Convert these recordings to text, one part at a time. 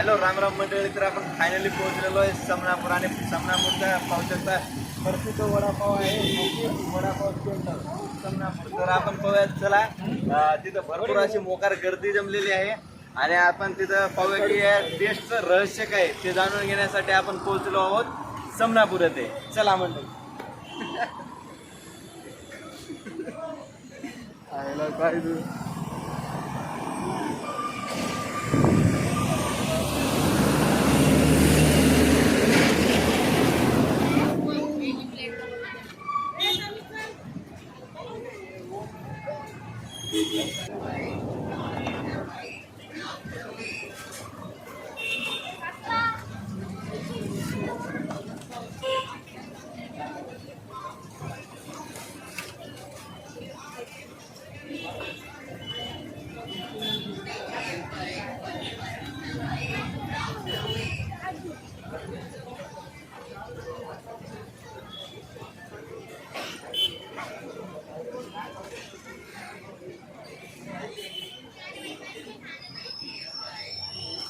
Hello Ram Ram मंडळी. तर आपण फायनली पोहोचलेलो आहे समनापूर आणि समनापूरचा पाहू शकता प्रसिद्ध वडापाव आहे. वडापाव सेंटर समनापूर. तर आपण पाहूया चला. तिथं भरपूर अशी मोकार गर्दी जमलेली आहे. आणि आपण तिथं पाहूया की या टेस्टचं रहस्य काय आहे ते जाणून घेण्यासाठी आपण पोहोचलो आहोत समनापूर येथे. चला मंडळी. आयला काय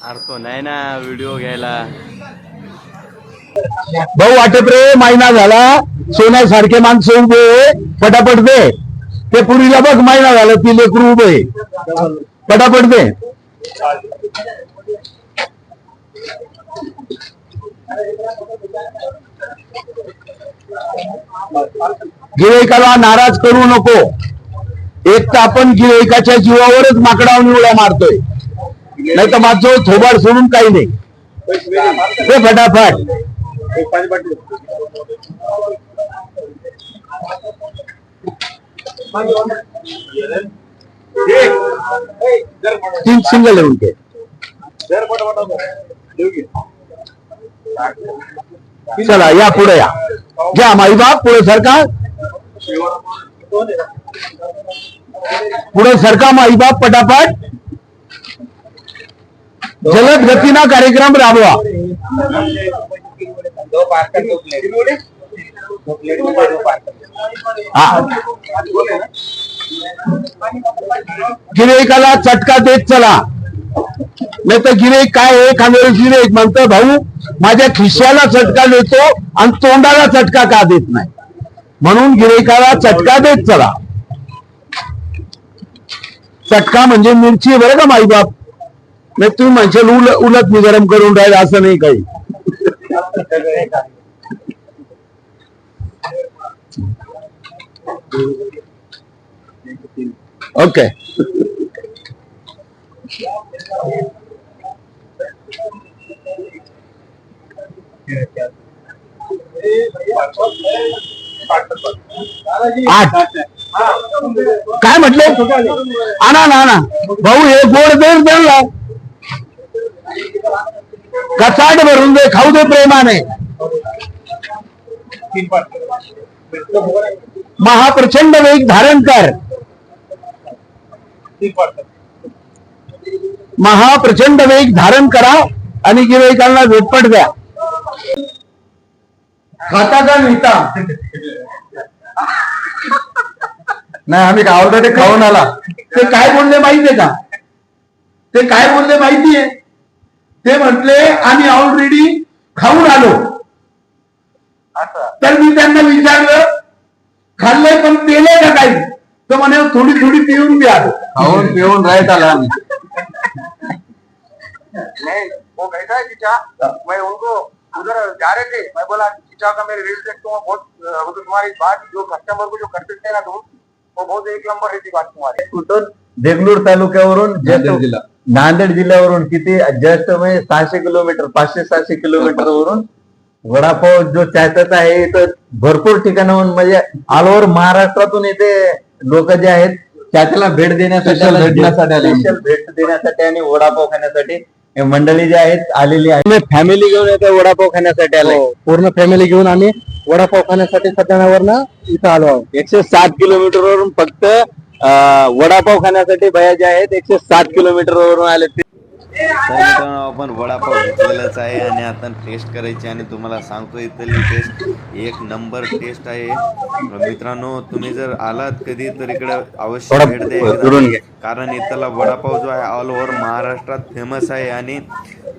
अरे तो नाही ना व्हिडिओ घ्यायला. भाऊ वाटत रे महिना झाला. सोन्यासारखे माणसं उभे पटापट दे. ते पुरीला बघ महिना झाला ती लेकरू उभे पटापट दे. गिरेकाला नाराज करू नको. एक तर आपण गिरेकाच्या जीवावरच माकडावर निवड्या मारतोय. नाही तर माझं थोबाड सोडून काही नाही। ते फटाफट। तीन सिंगल है उनके। चला, या पुढे या। घ्या माई बाप, पुढे सरकार। पुढे सरका माई बाप पटापट जलद गतीनं कार्यक्रम राबवा. गिरेकाला चटका देत चला. नाही तर गिरेक काय आहे? एखाद्या गिरेक म्हणतो भाऊ माझ्या खिश्याला चटका देतो आणि तोंडाला चटका का देत नाही? म्हणून गिरेकाला चटका देत चला. चटका म्हणजे मिरची बरं का माई बाप नाही तुम्ही म्हणशाल उल उलट मी गरम करून राहील असं नाही काही. ओके आठ. काय म्हटलं? आणा ना आणा. भाऊ हे गोड देर द्याला कचाट भरून दे खाऊ दे प्रेमाने. महाप्रचंड वेग धारण कर. महाप्रचंड वेग धारण करा आणि गिराईकांना झोपट द्या. खाता का नेता? नाही आम्ही गावला ते खाऊन आला. ते काय बोलले माहितीये का? ते काय बोलले माहितीये? ते म्हटले आम्ही ऑलरेडी खाऊन आलो. तर मी त्यांना विचारलं खाल्लंय पण पेलंय का काही? तर म्हणे थोडी थोडी पिऊन द्या खाऊन पिऊन राहत आला आम्ही. नहीं वो है चीचा मैं उनको उधर जा रहे थे मैं बोला चीचा का मेरे रील देखता हूँ बहुत वो तुम्हारी बात जो कस्टमर को जो हैं ना तुम वो बहुत एक नंबर रहती बात तुम्हारी. कुठून? देगलूर तालुक्यावरून जस्ट नांदेड जिल्ह्यावरून किती? जस्ट म्हणजे सहाशे किलोमीटर पाचशे सहाशे किलोमीटर वरून वडापाव जो चाहतात आहे तर भरपूर ठिकाणाहून म्हणजे ऑल ओव्हर महाराष्ट्रातून इथे लोक जे आहेत त्याच्याला भेट देण्यासाठी. स्पेशल भेट देण्यासाठी. आणि वडापाव खाण्यासाठी मंडळी जे आहेत आलेली आहे फॅमिली घेऊन येते वडापाव खाण्यासाठी आले हो, पूर्ण फॅमिली घेऊन आम्ही वडापाव खाण्यासाठी सत्यानावरनं इथं आलो आहोत. एकशे सात किलोमीटर वरून फक्त वडापाव खाण्यासाठी भया जे आहेत एकशे सात किलोमीटर वरून आले. ते तर मित्रांनो आपण वडापाव घेतलेलाच आहे आणि आता टेस्ट करायची आणि तुम्हाला सांगतो इथली टेस्ट एक नंबर टेस्ट आहे. मित्रांनो तुम्ही जर आलात कधी तर इकडे अवश्य भेट द्या. कारण इथला वडापाव जो आहे ऑल ओव्हर महाराष्ट्रात फेमस आहे आणि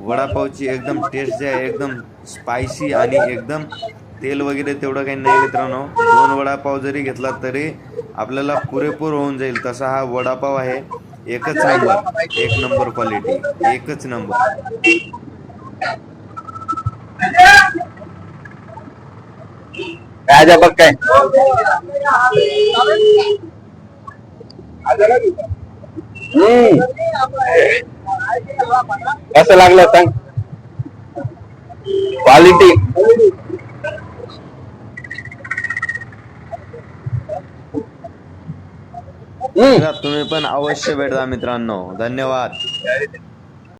वडापावची एकदम टेस्ट जी आहे एकदम स्पायसी आणि एकदम तेल वगैरे तेवढं काही नाही मित्रांनो. दोन वडापाव जरी घेतला तरी आपल्याला पुरेपूर होऊन जाईल. तसा हा वडापाव आहे. एकच नंबर. एक नंबर क्वालिटी एकच नंबर. काय द्या बघ काय. हम्म. कसं लागलं सांग? क्वालिटी तुम्ही पण अवश्य भेटा मित्रांनो. धन्यवाद.